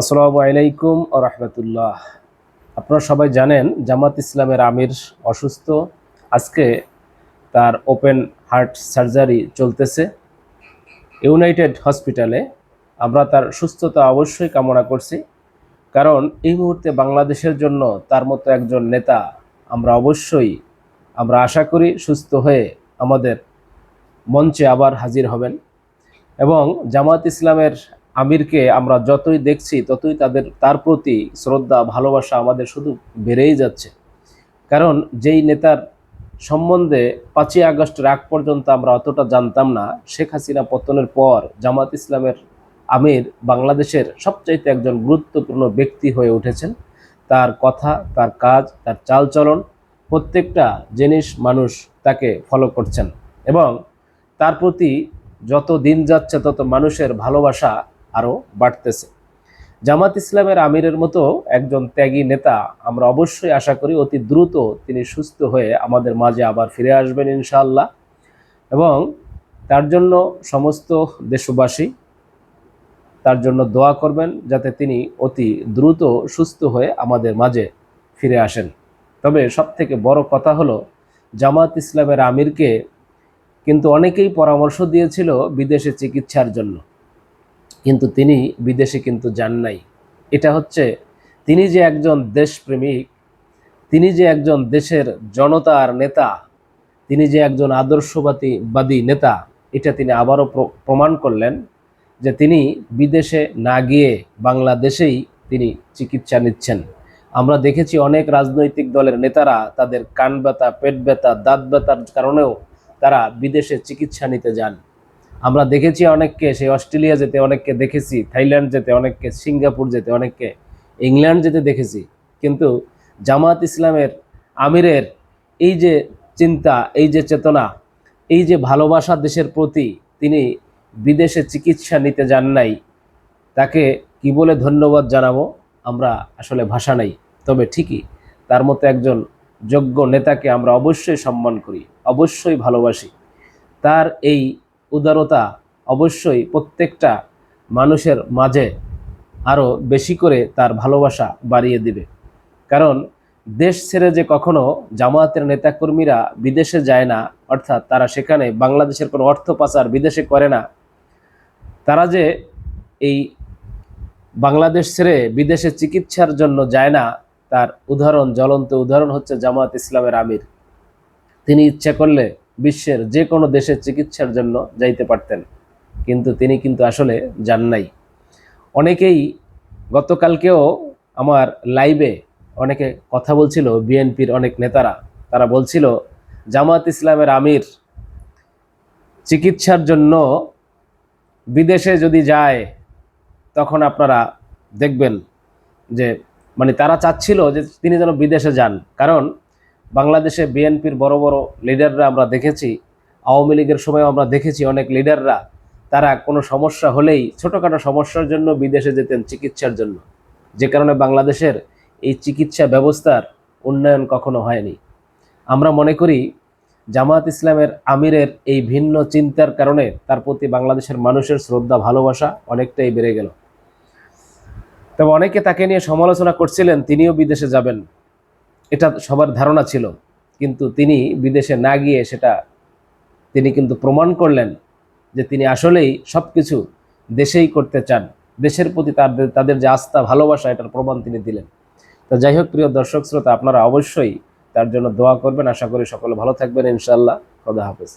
আসসালামু আলাইকুম রহমতুল্লাহ। আপনারা সবাই জানেন জামাত ইসলামের আমির অসুস্থ। আজকে তার ওপেন হার্ট সার্জারি চলতেছে। ইউনাইটেড হসপিটালে আমরা তার সুস্থতা অবশ্যই কামনা করছি। কারণ এই মুহূর্তে বাংলাদেশের জন্য তার মতো একজন নেতা আমরা অবশ্যই আমরা আশা করি সুস্থ হয়ে আমাদের মঞ্চে আবার হাজির হবেন। এবং জামাত ইসলামের আমিরকে আমরা যতই দেখছি, ততই তাদের, তার প্রতি শ্রদ্ধা, ভালোবাসা আমাদের শুধু বেড়েই যাচ্ছে। কারণ যেই নেতার সম্বন্ধে পাঁচই আগস্টের আগ পর্যন্ত আমরা অতটা জানতাম না, শেখ হাসিনা পতনের পর জামাত ইসলামের আমির বাংলাদেশের সবচাইতে একজন গুরুত্বপূর্ণ ব্যক্তি হয়ে উঠেছেন। তার কথা, তার কাজ, তার চালচলন প্রত্যেকটা জিনিস মানুষ তাকে ফলো করছেন এবং তার প্রতি যত দিন যাচ্ছে, তত মানুষের ভালোবাসা আরও বাড়তেছে। জামাত ইসলামের আমিরের মতো একজন ত্যাগী নেতা আমরা অবশ্যই আশা করি অতি দ্রুত তিনি সুস্থ হয়ে আমাদের মাঝে আবার ফিরে আসবেন ইনশাআল্লাহ। এবং তার জন্য সমস্ত দেশবাসী তার জন্য দোয়া করবেন যাতে তিনি অতি দ্রুত সুস্থ হয়ে আমাদের মাঝে ফিরে আসেন। তবে সবথেকে বড় কথা হলো, জামাত ইসলামের আমিরকে কিন্তু অনেকেই পরামর্শ দিয়েছিল বিদেশে চিকিৎসার জন্য। কিন্তু তিনি বিদেশে কিন্তু যান নাই। এটা হচ্ছে তিনি যে একজন দেশপ্রেমিক, তিনি যে একজন দেশের জনতার নেতা, তিনি যে একজন আদর্শবাদী বাদী নেতা, এটা তিনি আবারও প্র- প্রমাণ করলেন যে তিনি বিদেশে না গিয়ে বাংলাদেশেই তিনি চিকিৎসা নিচ্ছেন। আমরা দেখেছি অনেক রাজনৈতিক দলের নেতারা তাদের কান ব্যথা, পেট ব্যথা, দাঁত ব্যথার কারণেও তারা বিদেশে চিকিৎসা নিতে যান। আমরা দেখেছি অনেককে, সেই অস্ট্রেলিয়া যেতে অনেককে দেখেছি, থাইল্যান্ড যেতে অনেককে, সিঙ্গাপুর যেতে অনেককে, ইংল্যান্ড যেতে দেখেছি। কিন্তু জামাত ইসলামের, আমিরের এই যে চিন্তা, এই যে চেতনা, এই যে ভালোবাসা দেশের প্রতি তিনি বিদেশে চিকিৎসা নিতে যান নাই, তাকে কি বলে ধন্যবাদ জানাব আমরা আসলে ভাষা নাই। তবে ঠিকই, তার মতো একজন যোগ্য নেতাকে আমরা অবশ্যই সম্মান করি, অবশ্যই ভালোবাসি। তার এই উদারতা অবশ্যই প্রত্যেকটা মানুষের মাঝে আরও বেশি করে তার ভালোবাসা বাড়িয়ে দিবে। কারণ দেশ ছেড়ে যে কখনো জামায়াতের নেতাকর্মীরা বিদেশে যায় না, অর্থাৎ তারা সেখানে বাংলাদেশের কোনো অর্থ পাচার বিদেশে করে না, তারা যে এই বাংলাদেশ ছেড়ে বিদেশে চিকিৎসার জন্য যায় না, তার উদাহরণ, জ্বলন্ত উদাহরণ হচ্ছে জামায়াত ইসলামের আমির। তিনি ইচ্ছা করলে বিশ্বের যে কোনো দেশে চিকিৎসার জন্য যাইতে পারতেন। কিন্তু তিনি কিন্তু আসলে যান নাই। অনেকেই গতকালকেও আমার লাইভে অনেকে কথা বলছিল, বিএনপির অনেক নেতারা। তারা বলছিল, জামাত ইসলামের আমির চিকিৎসার জন্য বিদেশে যদি যায়, তখন আপনারা দেখবেন যে মানে তারা চাচ্ছিল যে তিনি যেন বিদেশে যান। কারণ বাংলাদেশে বিএনপির বড় বড় লিডাররা আমরা দেখেছি, আওয়ামী লীগের সময় আমরা দেখেছি অনেক লিডাররা তারা কোনো সমস্যা হলেই ছোটোখাটো সমস্যার জন্য বিদেশে যেতেন চিকিৎসার জন্য। যে কারণে বাংলাদেশের এই চিকিৎসা ব্যবস্থার উন্নয়ন কখনো হয়নি। আমরা মনে করি জামাত ইসলামের আমিরের এই ভিন্ন চিন্তার কারণে তার প্রতি বাংলাদেশের মানুষের শ্রদ্ধা, ভালোবাসা অনেকটাই বেড়ে গেল। তবে অনেকে তাকে নিয়ে সমালোচনা করছিলেন, তিনিও বিদেশে যাবেন। এটা সবার ধারণা ছিল, কিন্তু তিনি বিদেশে না গিয়ে সেটা তিনি কিন্তু প্রমাণ করলেন যে তিনি আসলেই সব কিছু দেশেই করতে চান। দেশের প্রতি তাদের তাদের যে আস্থা, ভালোবাসা, এটার প্রমাণ তিনি দিলেন। তো যাই হোক, প্রিয় দর্শক শ্রোতা, আপনারা অবশ্যই তার জন্য দোয়া করবেন। আশা করি সকলে ভালো থাকবেন। ইনশাল্লাহ খোদা হাফেজ।